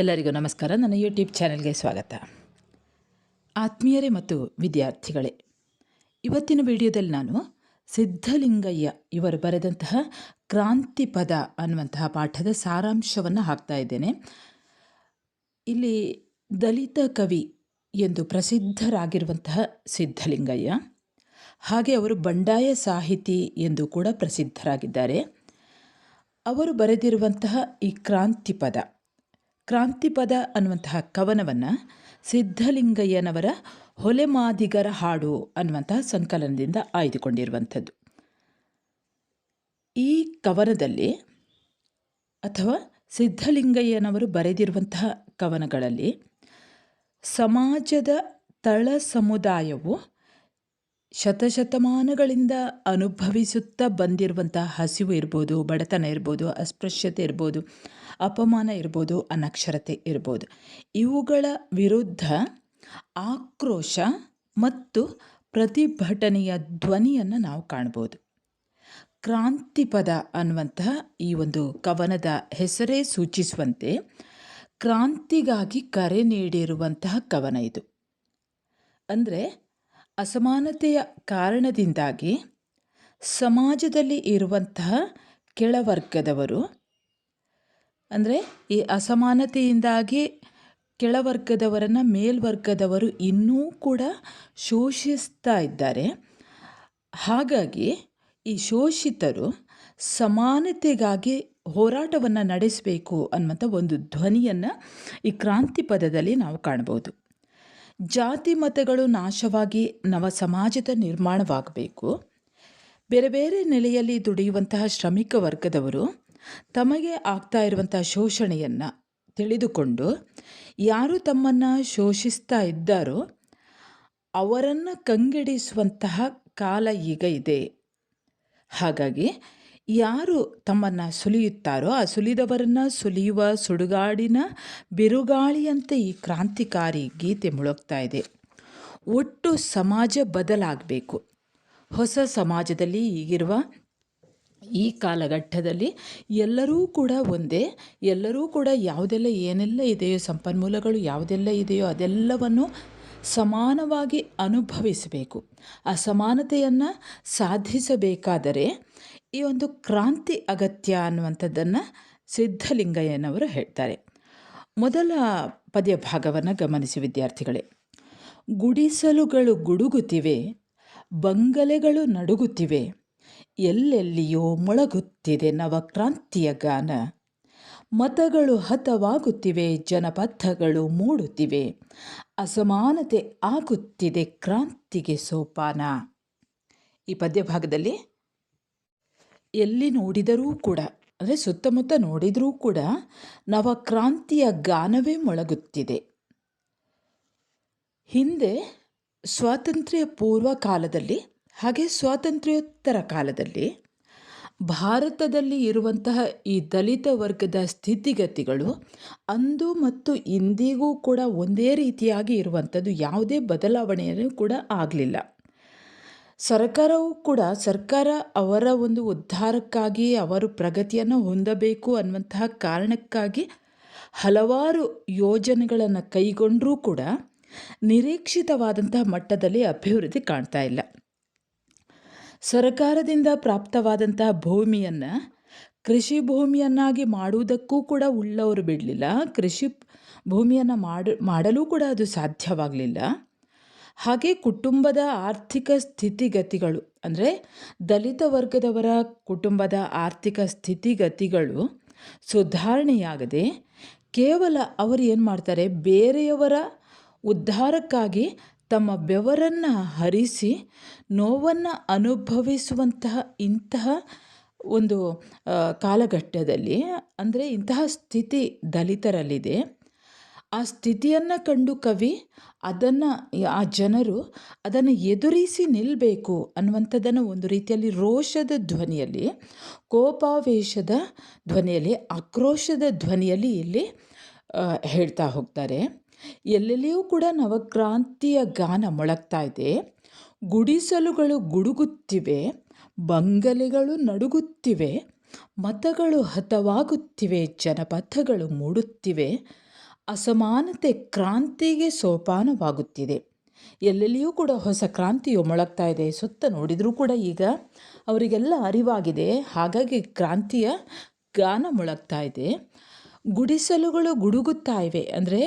ಎಲ್ಲರಿಗೂ ನಮಸ್ಕಾರ. ನನ್ನ ಯೂಟ್ಯೂಬ್ ಚಾನೆಲ್ಗೆ ಸ್ವಾಗತ. ಆತ್ಮೀಯರೇ ಮತ್ತು ವಿದ್ಯಾರ್ಥಿಗಳೇ, ಇವತ್ತಿನ ವಿಡಿಯೋದಲ್ಲಿ ನಾನು ಸಿದ್ಧಲಿಂಗಯ್ಯ ಇವರು ಬರೆದಂತಹ ಕ್ರಾಂತಿ ಪದ ಅನ್ನುವಂತಹ ಪಾಠದ ಸಾರಾಂಶವನ್ನು ಹಾಕ್ತಾ ಇದ್ದೇನೆ. ಇಲ್ಲಿ ದಲಿತ ಕವಿ ಎಂದು ಪ್ರಸಿದ್ಧರಾಗಿರುವಂತಹ ಸಿದ್ಧಲಿಂಗಯ್ಯ, ಹಾಗೆ ಅವರು ಬಂಡಾಯ ಸಾಹಿತಿ ಎಂದು ಕೂಡ ಪ್ರಸಿದ್ಧರಾಗಿದ್ದಾರೆ. ಅವರು ಬರೆದಿರುವಂತಹ ಈ ಕ್ರಾಂತಿ ಪದ ಕ್ರಾಂತಿಪದ ಅನ್ನುವಂತಹ ಕವನವನ್ನು ಸಿದ್ಧಲಿಂಗಯ್ಯನವರ ಹೊಲೆಮಾದಿಗರ ಹಾಡು ಅನ್ನುವಂತಹ ಸಂಕಲನದಿಂದ ಆಯ್ದುಕೊಂಡಿರುವಂಥದ್ದು. ಈ ಕವನದಲ್ಲಿ ಅಥವಾ ಸಿದ್ಧಲಿಂಗಯ್ಯನವರು ಬರೆದಿರುವಂತಹ ಕವನಗಳಲ್ಲಿ ಸಮಾಜದ ತಳ ಸಮುದಾಯವು ಶತಶತಮಾನಗಳಿಂದ ಅನುಭವಿಸುತ್ತಾ ಬಂದಿರುವಂಥ ಹಸಿವು ಇರ್ಬೋದು, ಬಡತನ ಇರ್ಬೋದು, ಅಸ್ಪೃಶ್ಯತೆ ಇರ್ಬೋದು, ಅಪಮಾನ ಇರ್ಬೋದು, ಅನಕ್ಷರತೆ ಇರ್ಬೋದು. ಇವುಗಳ ವಿರುದ್ಧ ಆಕ್ರೋಶ ಮತ್ತು ಪ್ರತಿಭಟನೆಯ ಧ್ವನಿಯನ್ನು ನಾವು ಕಾಣ್ಬೋದು. ಕ್ರಾಂತಿ ಪದ ಅನ್ನುವಂತಹ ಈ ಒಂದು ಕವನದ ಹೆಸರೇ ಸೂಚಿಸುವಂತೆ ಕ್ರಾಂತಿಗಾಗಿ ಕರೆ ನೀಡಿರುವಂತಹ ಕವನ ಇದು. ಅಂದರೆ ಅಸಮಾನತೆಯ ಕಾರಣದಿಂದಾಗಿ ಸಮಾಜದಲ್ಲಿ ಇರುವಂತಹ ಕೆಳವರ್ಗದವರು, ಅಂದರೆ ಈ ಅಸಮಾನತೆಯಿಂದಾಗಿ ಕೆಳವರ್ಗದವರನ್ನು ಮೇಲ್ವರ್ಗದವರು ಇನ್ನೂ ಕೂಡ ಶೋಷಿಸ್ತಾ ಇದ್ದಾರೆ. ಹಾಗಾಗಿ ಈ ಶೋಷಿತರು ಸಮಾನತೆಗಾಗಿ ಹೋರಾಟವನ್ನು ನಡೆಸಬೇಕು ಅನ್ನುವಂಥ ಒಂದು ಧ್ವನಿಯನ್ನು ಈ ಕ್ರಾಂತಿ ಪದದಲ್ಲಿ ನಾವು ಕಾಣ್ಬೋದು ಜಾತಿ ಮತಗಳು ನಾಶವಾಗಿ ನವ ಸಮಾಜದ ನಿರ್ಮಾಣವಾಗಬೇಕು. ಬೇರೆ ಬೇರೆ ನೆಲೆಯಲ್ಲಿ ದುಡಿಯುವಂತಹ ಶ್ರಮಿಕ ವರ್ಗದವರು ತಮಗೆ ಆಗ್ತಾ ಇರುವಂತಹ ಶೋಷಣೆಯನ್ನು ತಿಳಿದುಕೊಂಡು ಯಾರು ತಮ್ಮನ್ನು ಶೋಷಿಸ್ತಾ ಇದ್ದಾರೋ ಅವರನ್ನು ಕಂಗೆಡಿಸುವಂತಹ ಕಾಲ ಈಗ ಇದೆ. ಹಾಗಾಗಿ ಯಾರು ತಮ್ಮನ್ನು ಸುಲಿಯುತ್ತಾರೋ ಆ ಸುಲಿದವರನ್ನು ಸುಲಿಯುವ ಸುಡುಗಾಡಿನ ಬಿರುಗಾಳಿಯಂತೆ ಈ ಕ್ರಾಂತಿಕಾರಿ ಗೀತೆ ಮುಳುಗ್ತಾ ಇದೆ. ಒಟ್ಟು ಸಮಾಜ ಬದಲಾಗಬೇಕು. ಹೊಸ ಸಮಾಜದಲ್ಲಿ ಈಗಿರುವ ಈ ಕಾಲಘಟ್ಟದಲ್ಲಿ ಎಲ್ಲರೂ ಕೂಡ ಒಂದೇ, ಎಲ್ಲರೂ ಕೂಡ ಯಾವುದೆಲ್ಲ ಏನೆಲ್ಲ ಇದೆಯೋ ಸಂಪನ್ಮೂಲಗಳು ಯಾವುದೆಲ್ಲ ಇದೆಯೋ ಅದೆಲ್ಲವನ್ನು ಸಮಾನವಾಗಿ ಅನುಭವಿಸಬೇಕು. ಅಸಮಾನತೆಯನ್ನು ಸಮಾನತೆಯನ್ನು ಸಾಧಿಸಬೇಕಾದರೆ ಈ ಒಂದು ಕ್ರಾಂತಿ ಅಗತ್ಯ ಅನ್ನುವಂಥದ್ದನ್ನು ಸಿದ್ಧಲಿಂಗಯ್ಯನವರು ಹೇಳ್ತಾರೆ. ಮೊದಲ ಪದ್ಯ ಭಾಗವನ್ನು ಗಮನಿಸಿ ವಿದ್ಯಾರ್ಥಿಗಳೇ. ಗುಡಿಸಲುಗಳು ಗುಡುಗುತ್ತಿವೆ, ಬಂಗಲೆಗಳು ನಡುಗುತ್ತಿವೆ, ಎಲ್ಲೆಲ್ಲಿಯೋ ಮೊಳಗುತ್ತಿದೆ ನವಕ್ರಾಂತಿಯ ಗಾನ. ಮತಗಳು ಹತವಾಗುತ್ತಿವೆ, ಜನಪಥಗಳು ಮೂಡುತ್ತಿವೆ, ಅಸಮಾನತೆ ಆಗುತ್ತಿದೆ ಕ್ರಾಂತಿಗೆ ಸೋಪಾನ. ಈ ಪದ್ಯ ಭಾಗದಲ್ಲಿ ಎಲ್ಲಿ ನೋಡಿದರೂ ಕೂಡ, ಅಂದರೆ ಸುತ್ತಮುತ್ತ ನೋಡಿದರೂ ಕೂಡ ನವಕ್ರಾಂತಿಯ ಗಾನವೇ ಮೊಳಗುತ್ತಿದೆ. ಹಿಂದೆ ಸ್ವಾತಂತ್ರ್ಯ ಪೂರ್ವ ಕಾಲದಲ್ಲಿ ಹಾಗೆ ಸ್ವಾತಂತ್ರ್ಯೋತ್ತರ ಕಾಲದಲ್ಲಿ ಭಾರತದಲ್ಲಿ ಇರುವಂತಹ ಈ ದಲಿತ ವರ್ಗದ ಸ್ಥಿತಿಗತಿಗಳು ಅಂದು ಮತ್ತು ಇಂದಿಗೂ ಕೂಡ ಒಂದೇ ರೀತಿಯಾಗಿ ಇರುವಂಥದ್ದು, ಯಾವುದೇ ಬದಲಾವಣೆಯನ್ನು ಕೂಡ ಆಗಲಿಲ್ಲ. ಸರ್ಕಾರವೂ ಕೂಡ ಸರ್ಕಾರ ಅವರ ಒಂದು ಉದ್ಧಾರಕ್ಕಾಗಿ ಅವರು ಪ್ರಗತಿಯನ್ನು ಹೊಂದಬೇಕು ಅನ್ನುವಂತಹ ಕಾರಣಕ್ಕಾಗಿ ಹಲವಾರು ಯೋಜನೆಗಳನ್ನು ಕೈಗೊಂಡರೂ ಕೂಡ ನಿರೀಕ್ಷಿತವಾದಂತಹ ಮಟ್ಟದಲ್ಲಿ ಅಭಿವೃದ್ಧಿ ಕಾಣ್ತಾ ಇಲ್ಲ. ಸರ್ಕಾರದಿಂದ ಪ್ರಾಪ್ತವಾದಂತಹ ಭೂಮಿಯನ್ನು ಕೃಷಿ ಭೂಮಿಯನ್ನಾಗಿ ಮಾಡುವುದಕ್ಕೂ ಕೂಡ ಉಳ್ಳವರು ಬಿಡಲಿಲ್ಲ. ಕೃಷಿ ಭೂಮಿಯನ್ನು ಮಾಡ, ಮಾಡಲು ಕೂಡ ಅದು ಸಾಧ್ಯವಾಗಲಿಲ್ಲ. ಹಾಗೆ ಕುಟುಂಬದ ಆರ್ಥಿಕ ಸ್ಥಿತಿಗತಿಗಳು, ಅಂದರೆ ದಲಿತ ವರ್ಗದವರ ಕುಟುಂಬದ ಆರ್ಥಿಕ ಸ್ಥಿತಿಗತಿಗಳು ಸುಧಾರಣೆಯಾಗದೆ ಕೇವಲ ಅವರು ಏನು ಮಾಡ್ತಾರೆ, ಬೇರೆಯವರ ಉದ್ಧಾರಕ್ಕಾಗಿ ತಮ್ಮ ಬೆವರನ್ನು ಹರಿಸಿ ನೋವನ್ನು ಅನುಭವಿಸುವಂತಹ ಇಂತಹ ಒಂದು ಕಾಲಘಟ್ಟದಲ್ಲಿ, ಅಂದರೆ ಇಂತಹ ಸ್ಥಿತಿ ದಲಿತರಲ್ಲಿದೆ. ಆ ಸ್ಥಿತಿಯನ್ನು ಕಂಡು ಕವಿ ಅದನ್ನು ಆ ಜನರು ಅದನ್ನು ಎದುರಿಸಿ ನಿಲ್ಲಬೇಕು ಅನ್ನುವಂಥದ್ದನ್ನು ಒಂದು ರೀತಿಯಲ್ಲಿ ರೋಷದ ಧ್ವನಿಯಲ್ಲಿ, ಕೋಪಾವೇಶದ ಧ್ವನಿಯಲ್ಲಿ, ಆಕ್ರೋಶದ ಧ್ವನಿಯಲ್ಲಿ ಇಲ್ಲಿ ಹೇಳ್ತಾ ಹೋಗ್ತಾರೆ. ಎಲ್ಲೆಲ್ಲಿಯೂ ಕೂಡ ನವಕ್ರಾಂತಿಯ ಗಾನ ಮೊಳಗ್ತಾ ಇದೆ. ಗುಡಿಸಲುಗಳು ಗುಡುಗುತ್ತಿವೆ, ಬಂಗಲೆಗಳು ನಡುಗುತ್ತಿವೆ, ಮತಗಳು ಹತವಾಗುತ್ತಿವೆ, ಜನಪಥಗಳು ಮೂಡುತ್ತಿವೆ. ಅಸಮಾನತೆ ಕ್ರಾಂತಿಗೆ ಸೋಪಾನವಾಗುತ್ತಿದೆ. ಎಲ್ಲೆಲ್ಲಿಯೂ ಕೂಡ ಹೊಸ ಕ್ರಾಂತಿಯು ಮೊಳಗ್ತಾ ಇದೆ. ಸುತ್ತ ನೋಡಿದರೂ ಕೂಡ ಈಗ ಅವರಿಗೆಲ್ಲ ಅರಿವಾಗಿದೆ. ಹಾಗಾಗಿ ಕ್ರಾಂತಿಯ ಗಾನ ಮೊಳಗ್ತಾ ಇದೆ. ಗುಡಿಸಲುಗಳು ಗುಡುಗುತ್ತಾ ಇವೆ. ಅಂದರೆ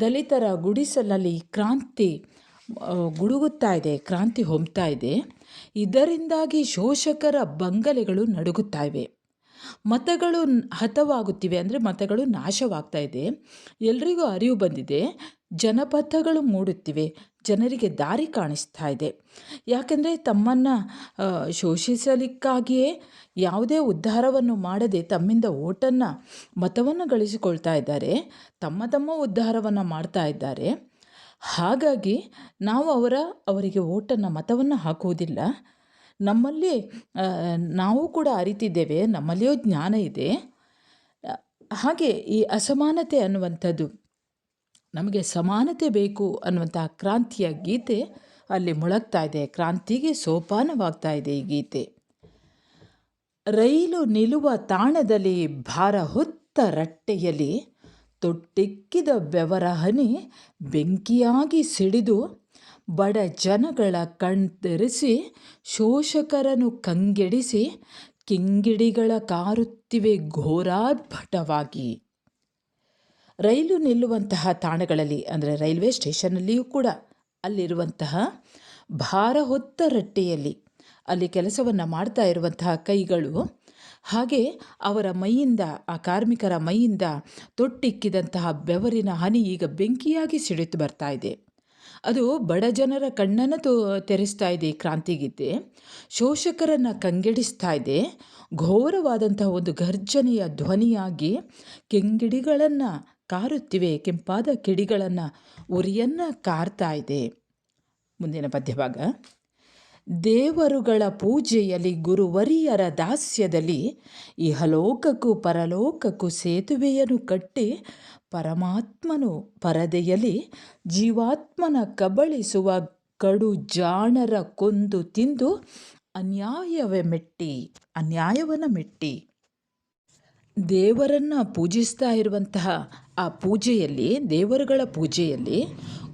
ದಲಿತರ ಗುಡಿಸಲಲ್ಲಿ ಕ್ರಾಂತಿ ಗುಡುಗುತ್ತಾ ಇದೆ, ಕ್ರಾಂತಿ ಹೊಮ್ತಾ ಇದೆ. ಇದರಿಂದಾಗಿ ಶೋಷಕರ ಬಂಗಲೆಗಳು ನಡುಗುತ್ತಾ ಇವೆ. ಮತಗಳು ಹತವಾಗುತ್ತಿವೆ ಅಂದರೆ ಮತಗಳು ನಾಶವಾಗ್ತಾ ಇದೆ. ಎಲ್ರಿಗೂ ಅರಿವು ಬಂದಿದೆ. ಜನಪಥಗಳು ಮೂಡುತ್ತಿವೆ. ಜನರಿಗೆ ದಾರಿ ಕಾಣಿಸ್ತಾ ಇದೆ. ಯಾಕೆಂದರೆ ತಮ್ಮನ್ನು ಶೋಷಿಸಲಿಕ್ಕಾಗಿಯೇ ಯಾವುದೇ ಉದ್ಧಾರವನ್ನು ಮಾಡದೆ ತಮ್ಮಿಂದ ಓಟನ್ನು, ಮತವನ್ನು ಗಳಿಸಿಕೊಳ್ತಾ ಇದ್ದಾರೆ. ತಮ್ಮ ತಮ್ಮ ಉದ್ಧಾರವನ್ನು ಮಾಡ್ತಾ ಇದ್ದಾರೆ. ಹಾಗಾಗಿ ನಾವು ಅವರ, ಅವರಿಗೆ ಓಟನ್ನು, ಮತವನ್ನು ಹಾಕುವುದಿಲ್ಲ. ನಮ್ಮಲ್ಲಿ ನಾವು ಕೂಡ ಅರಿತಿದ್ದೇವೆ, ನಮ್ಮಲ್ಲಿಯೂ ಜ್ಞಾನ ಇದೆ. ಹಾಗೆ ಈ ಅಸಮಾನತೆ ಅನ್ನುವಂಥದ್ದು, ನಮಗೆ ಸಮಾನತೆ ಬೇಕು ಅನ್ನುವಂಥ ಕ್ರಾಂತಿಯ ಗೀತೆ ಅಲ್ಲಿ ಮುಳಗ್ತಾ ಇದೆ, ಕ್ರಾಂತಿಗೆ ಸೋಪಾನವಾಗ್ತಾ ಇದೆ ಈ ಗೀತೆ. ರೈಲು ನಿಲ್ಲುವ ತಾಣದಲ್ಲಿ ಭಾರ ಹೊತ್ತ ರಟ್ಟೆಯಲ್ಲಿ ತೊಟ್ಟಿಕ್ಕಿದ ಬೆವರ ಬೆಂಕಿಯಾಗಿ ಸಿಡಿದು ಬಡ ಜನಗಳ ಕಣ್ತೆರೆಸಿ ಶೋಷಕರನ್ನು ಕಂಗೆಡಿಸಿ, ಕಿಂಗಿಡಿಗಳ ಕಾರುತ್ತಿವೆ ಘೋರಾರ್ಭಟವಾಗಿ. ರೈಲು ನಿಲ್ಲುವಂತಹ ತಾಣಗಳಲ್ಲಿ, ಅಂದರೆ ರೈಲ್ವೆ ಸ್ಟೇಷನ್ನಲ್ಲಿಯೂ ಕೂಡ ಅಲ್ಲಿರುವಂತಹ ಭಾರ ಹೊತ್ತ ರಟ್ಟೆಯಲ್ಲಿ ಅಲ್ಲಿ ಕೆಲಸವನ್ನು ಮಾಡ್ತಾ ಇರುವಂತಹ ಕೈಗಳು, ಹಾಗೆ ಅವರ ಮೈಯಿಂದ, ಆ ಕಾರ್ಮಿಕರ ಮೈಯಿಂದ ತೊಟ್ಟಿಕ್ಕಿದಂತಹ ಬೆವರಿನ ಹನಿ ಈಗ ಬೆಂಕಿಯಾಗಿ ಸಿಡಿತು ಬರ್ತಾ ಇದೆ. ಅದು ಬಡ ಜನರ ಕಣ್ಣನ್ನು ತೋ, ತೆರೆಸ್ತಾ ಇದೆ ಈ ಕ್ರಾಂತಿಗೀತೆ ಶೋಷಕರನ್ನು ಕಂಗೆಡಿಸ್ತಾ ಇದೆ. ಘೋರವಾದಂತಹ ಒಂದು ಗರ್ಜನೆಯ ಧ್ವನಿಯಾಗಿ ಕೆಂಗಿಡಿಗಳನ್ನು ಕಾರುತ್ತಿವೆ, ಕೆಂಪಾದ ಕಿಡಿಗಳನ್ನು ಉರಿಯನ್ನು ಕಾರ್ತಾ ಇದೆ. ಮುಂದಿನ ಪದ್ಯಭಾಗ. ದೇವರುಗಳ ಪೂಜೆಯಲ್ಲಿ ಗುರುವರಿಯರ ದಾಸ್ಯದಲ್ಲಿ ಇಹಲೋಕಕ್ಕೂ ಪರಲೋಕಕ್ಕೂ ಸೇತುವೆಯನ್ನು ಕಟ್ಟಿ ಪರಮಾತ್ಮನು ಪರದೆಯಲ್ಲಿ ಜೀವಾತ್ಮನ ಕಬಳಿಸುವ ಕಡು ಜಾಣರ ಕೊಂದು ತಿಂದು ಅನ್ಯಾಯವೇ ಮೆಟ್ಟಿ, ಅನ್ಯಾಯವನ್ನು ಮೆಟ್ಟಿ. ದೇವರನ್ನು ಪೂಜಿಸ್ತಾ ಇರುವಂತಹ ಆ ಪೂಜೆಯಲ್ಲಿ, ದೇವರುಗಳ ಪೂಜೆಯಲ್ಲಿ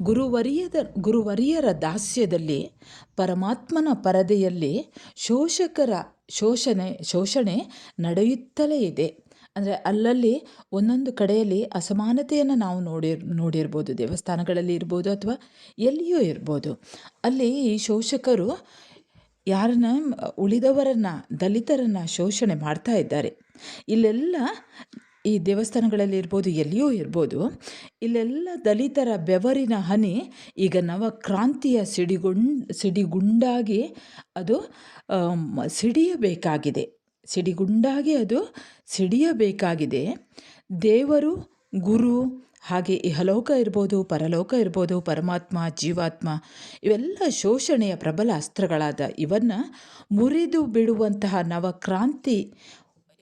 ಗುರುವರಿಯದ, ಗುರುವರಿಯರ ದಾಸ್ಯದಲ್ಲಿ, ಪರಮಾತ್ಮನ ಪರದೆಯಲ್ಲಿ ಶೋಷಕರ ಶೋಷಣೆ ಶೋಷಣೆ ನಡೆಯುತ್ತಲೇ ಇದೆ. ಅಂದರೆ ಅಲ್ಲಲ್ಲಿ ಒಂದೊಂದು ಕಡೆಯಲ್ಲಿ ಅಸಮಾನತೆಯನ್ನು ನಾವು ನೋಡಿ ನೋಡಿರ್ಬೋದು. ದೇವಸ್ಥಾನಗಳಲ್ಲಿ ಇರ್ಬೋದು ಅಥವಾ ಎಲ್ಲಿಯೂ ಇರ್ಬೋದು. ಅಲ್ಲಿ ಈ ಶೋಷಕರು ಯಾರನ್ನ, ಉಳಿದವರನ್ನು, ದಲಿತರನ್ನು ಶೋಷಣೆ ಮಾಡ್ತಾ ಇದ್ದಾರೆ. ಇಲ್ಲೆಲ್ಲ ಈ ದೇವಸ್ಥಾನಗಳಲ್ಲಿ ಇರ್ಬೋದು, ಎಲ್ಲಿಯೂ ಇರ್ಬೋದು, ಇಲ್ಲೆಲ್ಲ ದಲಿತರ ಬೆವರಿನ ಹನಿ ಈಗ ನವಕ್ರಾಂತಿಯ ಸಿಡಿಗುಂಡ್, ಸಿಡಿಗುಂಡಾಗಿ ಅದು ಸಿಡಿಯಬೇಕಾಗಿದೆ. ಸಿಡಿಗುಂಡಾಗಿ ಅದು ಸಿಡಿಯಬೇಕಾಗಿದೆ. ದೇವರು, ಗುರು, ಹಾಗೆ ಇಹಲೋಕ ಇರ್ಬೋದು, ಪರಲೋಕ ಇರ್ಬೋದು, ಪರಮಾತ್ಮ, ಜೀವಾತ್ಮ, ಇವೆಲ್ಲ ಶೋಷಣೆಯ ಪ್ರಬಲ ಅಸ್ತ್ರಗಳಾದ ಇವನ್ನು ಮುರಿದು ಬಿಡುವಂತಹ ನವಕ್ರಾಂತಿ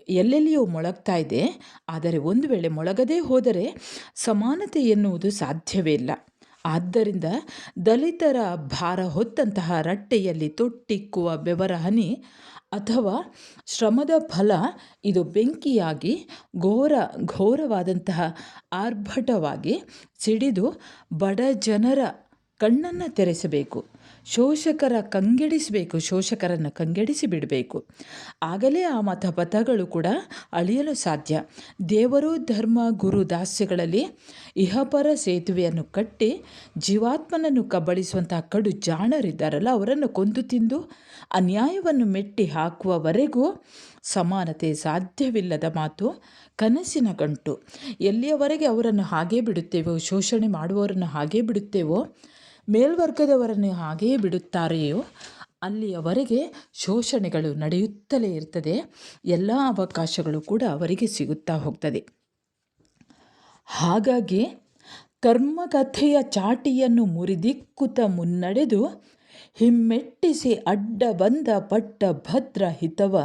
ಎಲ್ಲೆಲ್ಲಿಯೂ ಮೊಳಗ್ತಾ ಇದೆ. ಆದರೆ ಒಂದು ವೇಳೆ ಮೊಳಗದೇ ಹೋದರೆ ಸಮಾನತೆ ಎನ್ನುವುದು ಸಾಧ್ಯವೇ ಇಲ್ಲ. ಆದ್ದರಿಂದ ದಲಿತರ ಭಾರ ಹೊತ್ತಂತಹ ರಟ್ಟೆಯಲ್ಲಿ ತೊಟ್ಟಿಕ್ಕುವ ಬೆವರ ಹನಿ ಅಥವಾ ಶ್ರಮದ ಫಲ ಇದು ಬೆಂಕಿಯಾಗಿ ಘೋರ ಘೋರವಾದಂತಹ ಆರ್ಭಟವಾಗಿ ಸಿಡಿದು ಬಡ ಜನರ ಕಣ್ಣನ್ನು ತೆರೆಸಬೇಕು, ಶೋಷಕರ ಕಂಗೆಡಿಸಬೇಕು, ಶೋಷಕರನ್ನು ಕಂಗೆಡಿಸಿ ಬಿಡಬೇಕು. ಆಗಲೇ ಆ ಮತಪಥಗಳು ಕೂಡ ಅಳಿಯಲು ಸಾಧ್ಯ. ದೇವರು ಧರ್ಮ ಗುರು ದಾಸ್ಯಗಳಲ್ಲಿ ಇಹಪರ ಸೇತುವೆಯನ್ನು ಕಟ್ಟಿ ಜೀವಾತ್ಮನನ್ನು ಕಬ್ಬಳಿಸುವಂಥ ಕಡು ಜಾಣರಿದ್ದಾರಲ್ಲ, ಅವರನ್ನು ಕೊಂದು ತಿಂದು ಅನ್ಯಾಯವನ್ನು ಮೆಟ್ಟಿ ಹಾಕುವವರೆಗೂ ಸಮಾನತೆ ಸಾಧ್ಯವಿಲ್ಲದ ಮಾತು ಕನಸಿನ ಗಂಟು ಎಲ್ಲಿಯವರೆಗೆ ಅವರನ್ನು ಹಾಗೇ ಬಿಡುತ್ತೇವೋ, ಶೋಷಣೆ ಮಾಡುವವರನ್ನು ಹಾಗೇ ಬಿಡುತ್ತೇವೋ ಮೇಲ್ವರ್ಗದವರನ್ನು ಹಾಗೆಯೇ ಬಿಡುತ್ತಾರೆಯೋ, ಅಲ್ಲಿಯವರೆಗೆ ಶೋಷಣೆಗಳು ನಡೆಯುತ್ತಲೇ ಇರ್ತದೆ. ಎಲ್ಲ ಅವಕಾಶಗಳು ಕೂಡ ಅವರಿಗೆ ಸಿಗುತ್ತಾ ಹೋಗ್ತದೆ. ಹಾಗಾಗಿ ಕರ್ಮಕಥೆಯ ಚಾಟಿಯನ್ನು ಮುರಿದಿಕ್ಕುತ ಮುನ್ನಡೆದು ಹಿಮ್ಮೆಟ್ಟಿಸಿ ಅಡ್ಡ ಬಂದ ಪಟ್ಟ ಭದ್ರ ಹಿತವ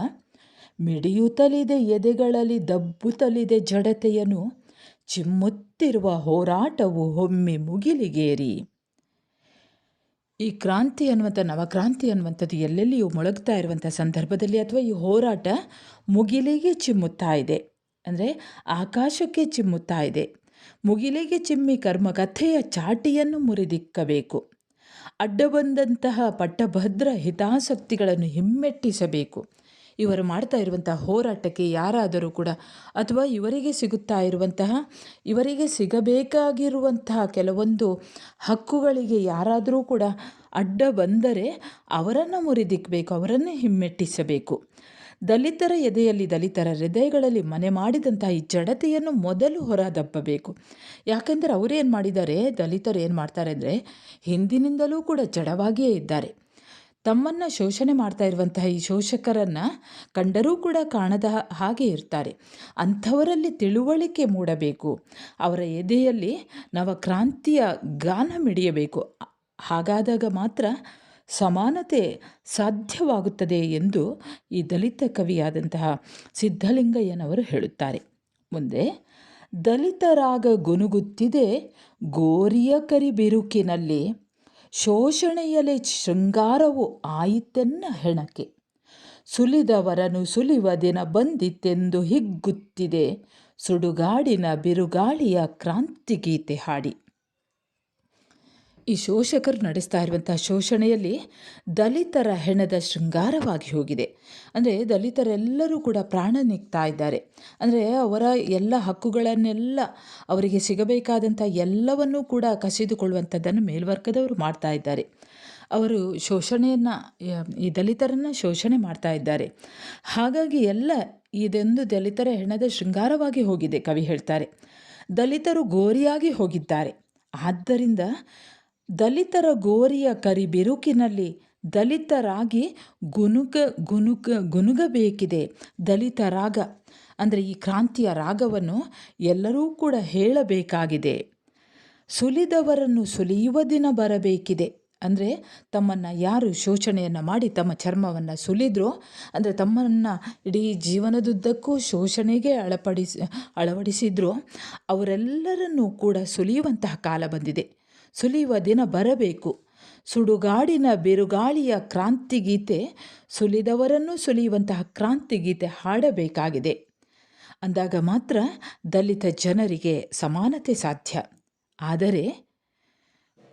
ಮಿಡಿಯುತ್ತಲಿದೆ ಎದೆಗಳಲ್ಲಿ ದಬ್ಬುತ್ತಲಿದೆ ಜಡತೆಯನ್ನು ಚಿಮ್ಮುತ್ತಿರುವ ಹೋರಾಟವು ಒಮ್ಮೆ ಮುಗಿಲಿಗೇರಿ. ಈ ಕ್ರಾಂತಿ ಅನ್ನುವಂಥ ನವಕ್ರಾಂತಿ ಅನ್ನುವಂಥದ್ದು ಎಲ್ಲೆಲ್ಲಿಯೂ ಮೊಳಗ್ತಾ ಇರುವಂಥ ಸಂದರ್ಭದಲ್ಲಿ ಅಥವಾ ಈ ಹೋರಾಟ ಮುಗಿಲಿಗೆ ಚಿಮ್ಮುತ್ತಾ ಇದೆ. ಅಂದರೆ ಆಕಾಶಕ್ಕೆ ಚಿಮ್ಮುತ್ತಾ ಇದೆ. ಮುಗಿಲಿಗೆ ಚಿಮ್ಮಿ ಕರ್ಮಕಥೆಯ ಚಾಟಿಯನ್ನು ಮುರಿದಿಕ್ಕಬೇಕು. ಅಡ್ಡ ಬಂದಂತಹ ಪಟ್ಟಭದ್ರ ಹಿತಾಸಕ್ತಿಗಳನ್ನು ಹಿಮ್ಮೆಟ್ಟಿಸಬೇಕು. ಇವರು ಮಾಡ್ತಾ ಇರುವಂತಹ ಹೋರಾಟಕ್ಕೆ ಯಾರಾದರೂ ಕೂಡ ಅಥವಾ ಇವರಿಗೆ ಸಿಗುತ್ತಾ ಇರುವಂತಹ, ಇವರಿಗೆ ಸಿಗಬೇಕಾಗಿರುವಂತಹ ಕೆಲವೊಂದು ಹಕ್ಕುಗಳಿಗೆ ಯಾರಾದರೂ ಕೂಡ ಅಡ್ಡ ಬಂದರೆ ಅವರನ್ನು ಮುರಿದಿಕ್ಕಬೇಕು ಅವರನ್ನು ಹಿಮ್ಮೆಟ್ಟಿಸಬೇಕು. ದಲಿತರ ಎದೆಯಲ್ಲಿ ದಲಿತರ ಹೃದಯಗಳಲ್ಲಿ ಮನೆ ಮಾಡಿದಂತಹ ಈ ಜಡತೆಯನ್ನು ಮೊದಲು ಹೊರದಬ್ಬಬೇಕು. ಯಾಕೆಂದರೆ ಅವರೇನು ಮಾಡಿದ್ದಾರೆ, ದಲಿತರು ಏನು ಮಾಡ್ತಾರೆ ಅಂದರೆ ಹಿಂದಿನಿಂದಲೂ ಕೂಡ ಜಡವಾಗಿಯೇ ಇದ್ದಾರೆ. ತಮ್ಮನ್ನು ಶೋಷಣೆ ಮಾಡ್ತಾ ಇರುವಂತಹ ಈ ಶೋಷಕರನ್ನು ಕಂಡರೂ ಕೂಡ ಕಾಣದ ಹಾಗೆ ಇರ್ತಾರೆ. ಅಂಥವರಲ್ಲಿ ತಿಳುವಳಿಕೆ ಮೂಡಬೇಕು. ಅವರ ಎದೆಯಲ್ಲಿ ನವಕ್ರಾಂತಿಯ ಗಾನ ಮಿಡಿಯಬೇಕು. ಹಾಗಾದಾಗ ಮಾತ್ರ ಸಮಾನತೆ ಸಾಧ್ಯವಾಗುತ್ತದೆ ಎಂದು ಈ ದಲಿತ ಕವಿಯಾದಂತಹ ಸಿದ್ಧಲಿಂಗಯ್ಯನವರು ಹೇಳುತ್ತಾರೆ. ಮುಂದೆ ದಲಿತರಾಗ ಗುನುಗುತ್ತಿದೆ ಗೋರಿಯ ಕರಿ ಬಿರುಕಿನಲ್ಲಿ ಶೋಷಣೆಯಲೆ ಶೃಂಗಾರವು ಆಯಿತೆನ್ನ ಹೆಣಕೆ. ಸುಲಿದವರನು ಸುಲಿವ ದಿನ ಬಂದಿತೆಂದು ಹಿಗ್ಗುತ್ತಿದೆ. ಸುಡುಗಾಡಿನ ಬಿರುಗಾಳಿಯ ಕ್ರಾಂತಿಗೀತೆ ಹಾಡಿ. ಈ ಶೋಷಕರು ನಡೆಸ್ತಾ ಇರುವಂಥ ಶೋಷಣೆಯಲ್ಲಿ ದಲಿತರ ಹೆಣದ ಶೃಂಗಾರವಾಗಿ ಹೋಗಿದೆ. ಅಂದರೆ ದಲಿತರೆಲ್ಲರೂ ಕೂಡ ಪ್ರಾಣ ನಿಗ್ತಾ ಇದ್ದಾರೆ. ಅಂದರೆ ಅವರ ಎಲ್ಲ ಹಕ್ಕುಗಳನ್ನೆಲ್ಲ ಅವರಿಗೆ ಸಿಗಬೇಕಾದಂಥ ಎಲ್ಲವನ್ನೂ ಕೂಡ ಕಸಿದುಕೊಳ್ಳುವಂಥದ್ದನ್ನು ಮೇಲ್ವರ್ಗದವರು ಮಾಡ್ತಾ ಇದ್ದಾರೆ. ಅವರು ಶೋಷಣೆಯನ್ನು, ಈ ದಲಿತರನ್ನು ಶೋಷಣೆ ಮಾಡ್ತಾ ಇದ್ದಾರೆ. ಹಾಗಾಗಿ ಎಲ್ಲ ಇದೊಂದು ದಲಿತರ ಹೆಣದ ಶೃಂಗಾರವಾಗಿ ಹೋಗಿದೆ ಕವಿ ಹೇಳ್ತಾರೆ. ದಲಿತರು ಗೋರಿಯಾಗಿ ಹೋಗಿದ್ದಾರೆ. ಆದ್ದರಿಂದ ದಲಿತರ ಗೋರಿಯ ಕರಿಬಿರುಕಿನಲ್ಲಿ ದಲಿತರಾಗಿ ಗುನುಗ ಗುನುಗ, ಗುನುಗಬೇಕಿದೆ. ದಲಿತ ರಾಗ, ಅಂದರೆ ಈ ಕ್ರಾಂತಿಯ ರಾಗವನ್ನು ಎಲ್ಲರೂ ಕೂಡ ಹೇಳಬೇಕಾಗಿದೆ. ಸುಲಿದವರನ್ನು ಸುಲಿಯುವ ದಿನ ಬರಬೇಕಿದೆ. ಅಂದರೆ ತಮ್ಮನ್ನು ಯಾರು ಶೋಷಣೆಯನ್ನು ಮಾಡಿ ತಮ್ಮ ಚರ್ಮವನ್ನು ಸುಲಿದ್ರೋ, ಅಂದರೆ ತಮ್ಮನ್ನು ಇಡೀ ಜೀವನದುದ್ದಕ್ಕೂ ಶೋಷಣೆಗೆ ಅಳಪಡಿಸಿ, ಅಳವಡಿಸಿದ್ರೋ, ಅವರೆಲ್ಲರನ್ನೂ ಕೂಡ ಸುಲಿಯುವಂತಹ ಕಾಲ ಬಂದಿದೆ. ಸುಲಿಯುವ ದಿನ ಬರಬೇಕು. ಸುಡುಗಾಡಿನ ಬಿರುಗಾಳಿಯ ಕ್ರಾಂತಿಗೀತೆ, ಸುಲಿದವರನ್ನು ಸುಲಿಯುವಂತಹ ಕ್ರಾಂತಿಗೀತೆ ಹಾಡಬೇಕಾಗಿದೆ. ಅಂದಾಗ ಮಾತ್ರ ದಲಿತ ಜನರಿಗೆ ಸಮಾನತೆ ಸಾಧ್ಯ. ಆದರೆ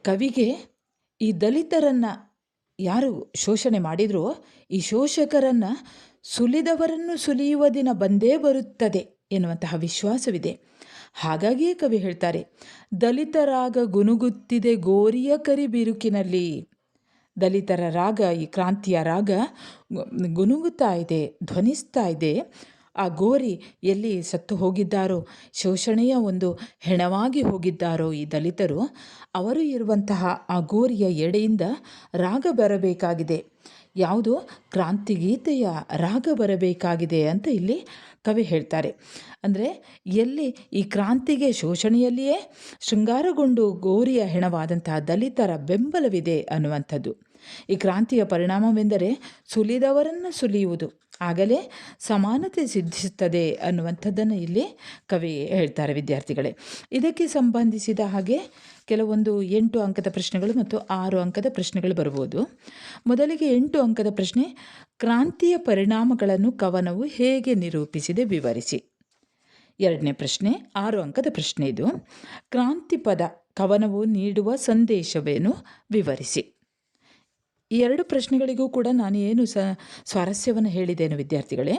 ಕವಿಗೆ ಈ ದಲಿತರನ್ನು ಯಾರು ಶೋಷಣೆ ಮಾಡಿದರೋ, ಈ ಶೋಷಕರನ್ನು ಸುಲಿದವರನ್ನು ಸುಲಿಯುವ ದಿನ ಬಂದೇ ಬರುತ್ತದೆ ಎನ್ನುವಂತಹ ವಿಶ್ವಾಸವಿದೆ. ಹಾಗಾಗಿಯೇ ಕವಿ ಹೇಳ್ತಾರೆ ದಲಿತರಾಗ ಗುನುಗುತ್ತಿದೆ ಗೋರಿಯ ಕರಿ ಬಿರುಕಿನಲ್ಲಿ ದಲಿತರ ರಾಗ, ಈ ಕ್ರಾಂತಿಯ ರಾಗ ಗುನುಗುತ್ತಾ ಇದೆ, ಧ್ವನಿಸ್ತಾ ಇದೆ. ಆ ಗೋರಿ ಎಲ್ಲಿ ಸತ್ತು ಹೋಗಿದ್ದಾರೋ, ಶೋಷಣೆಯ ಒಂದು ಹೆಣವಾಗಿ ಹೋಗಿದ್ದಾರೋ ಈ ದಲಿತರು, ಅವರು ಇರುವಂತಹ ಆ ಗೋರಿಯ ಎಡೆಯಿಂದ ರಾಗ ಬರಬೇಕಾಗಿದೆ. ಯಾವುದು ಕ್ರಾಂತಿಗೀತೆಯ ರಾಗ ಬರಬೇಕಾಗಿದೆ ಅಂತ ಇಲ್ಲಿ ಕವಿ ಹೇಳ್ತಾರೆ. ಅಂದರೆ ಎಲ್ಲಿ ಈ ಕ್ರಾಂತಿಗೆ ಶೋಷಣೆಯಲ್ಲಿಯೇ ಶೃಂಗಾರಗೊಂಡು ಗೋರಿಯ ಹೆಣವಾದಂತಹ ದಲಿತರ ಬೆಂಬಲವಿದೆ ಅನ್ನುವಂಥದ್ದು. ಈ ಕ್ರಾಂತಿಯ ಪರಿಣಾಮವೆಂದರೆ ಸುಲಿದವರನ್ನು ಸುಲಿಯುವುದು. ಆಗಲೇ ಸಮಾನತೆ ಸಿದ್ಧಿಸುತ್ತದೆ ಅನ್ನುವಂಥದ್ದನ್ನು ಇಲ್ಲಿ ಕವಿ ಹೇಳ್ತಾರೆ ವಿದ್ಯಾರ್ಥಿಗಳೇ. ಇದಕ್ಕೆ ಸಂಬಂಧಿಸಿದ ಹಾಗೆ ಕೆಲವೊಂದು ಎಂಟು ಅಂಕದ ಪ್ರಶ್ನೆಗಳು ಮತ್ತು ಆರು ಅಂಕದ ಪ್ರಶ್ನೆಗಳು ಬರ್ಬೋದು ಮೊದಲಿಗೆ ಎಂಟು ಅಂಕದ ಪ್ರಶ್ನೆ, ಕ್ರಾಂತಿಯ ಪರಿಣಾಮಗಳನ್ನು ಕವನವು ಹೇಗೆ ನಿರೂಪಿಸಿದೆ ವಿವರಿಸಿ. ಎರಡನೇ ಪ್ರಶ್ನೆ, ಆರು ಅಂಕದ ಪ್ರಶ್ನೆ ಇದು. ಕ್ರಾಂತಿ ಪದ ಕವನವು ನೀಡುವ ಸಂದೇಶವೇನು? ವಿವರಿಸಿ. ಈ ಎರಡು ಪ್ರಶ್ನೆಗಳಿಗೂ ಕೂಡ ನಾನು ಏನು ಸ, ಸ್ವಾರಸ್ಯವನ್ನು ಹೇಳಿದ್ದೇನೆ ವಿದ್ಯಾರ್ಥಿಗಳೇ.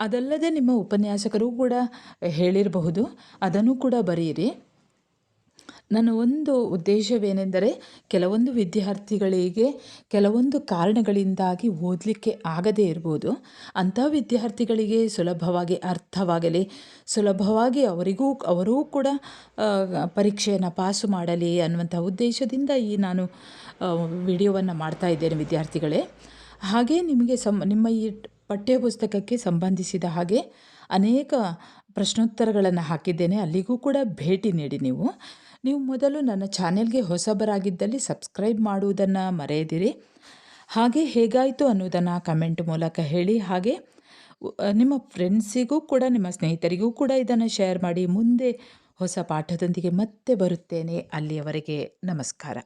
ಅದಲ್ಲದೆ ನಿಮ್ಮ ಉಪನ್ಯಾಸಕರು ಕೂಡ ಹೇಳಿರಬಹುದು. ಅದನ್ನು ಕೂಡ ಬರೆಯಿರಿ. ನನ್ನ ಒಂದು ಉದ್ದೇಶವೇನೆಂದರೆ ಕೆಲವೊಂದು ವಿದ್ಯಾರ್ಥಿಗಳಿಗೆ ಕೆಲವೊಂದು ಕಾರಣಗಳಿಂದಾಗಿ ಓದಲಿಕ್ಕೆ ಆಗದೇ ಇರ್ಬೋದು. ಅಂಥ ವಿದ್ಯಾರ್ಥಿಗಳಿಗೆ ಸುಲಭವಾಗಿ ಅರ್ಥವಾಗಲಿ, ಸುಲಭವಾಗಿ ಅವರಿಗೂ, ಅವರೂ ಕೂಡ ಪರೀಕ್ಷೆಯನ್ನು ಪಾಸು ಮಾಡಲಿ ಅನ್ನುವಂಥ ಉದ್ದೇಶದಿಂದ ಈ ನಾನು ವಿಡಿಯೋವನ್ನು ಮಾಡ್ತಾ ಇದ್ದೇನೆ ವಿದ್ಯಾರ್ಥಿಗಳೇ. ಹಾಗೆ ನಿಮಗೆ ಸಂ, ನಿಮ್ಮ ಈ ಪಠ್ಯಪುಸ್ತಕಕ್ಕೆ ಸಂಬಂಧಿಸಿದ ಹಾಗೆ ಅನೇಕ ಪ್ರಶ್ನೋತ್ತರಗಳನ್ನು ಹಾಕಿದ್ದೇನೆ. ಅಲ್ಲಿಗೂ ಕೂಡ ಭೇಟಿ ನೀಡಿ ನೀವು. ನೀವು ಮೊದಲು ನನ್ನ ಚಾನೆಲ್ಗೆ ಹೊಸಬರಾಗಿದ್ದಲ್ಲಿ ಸಬ್ಸ್ಕ್ರೈಬ್ ಮಾಡುವುದನ್ನು ಮರೆಯದಿರಿ. ಹಾಗೆ ಹೇಗಾಯಿತು ಅನ್ನೋದನ್ನು ಕಮೆಂಟ್ ಮೂಲಕ ಹೇಳಿ. ಹಾಗೆ ನಿಮ್ಮ ಫ್ರೆಂಡ್ಸಿಗೂ ಕೂಡ, ನಿಮ್ಮ ಸ್ನೇಹಿತರಿಗೂ ಕೂಡ ಇದನ್ನು ಶೇರ್ ಮಾಡಿ. ಮುಂದೆ ಹೊಸ ಪಾಠದೊಂದಿಗೆ ಮತ್ತೆ ಬರುತ್ತೇನೆ. ಅಲ್ಲಿಯವರೆಗೆ ನಮಸ್ಕಾರ.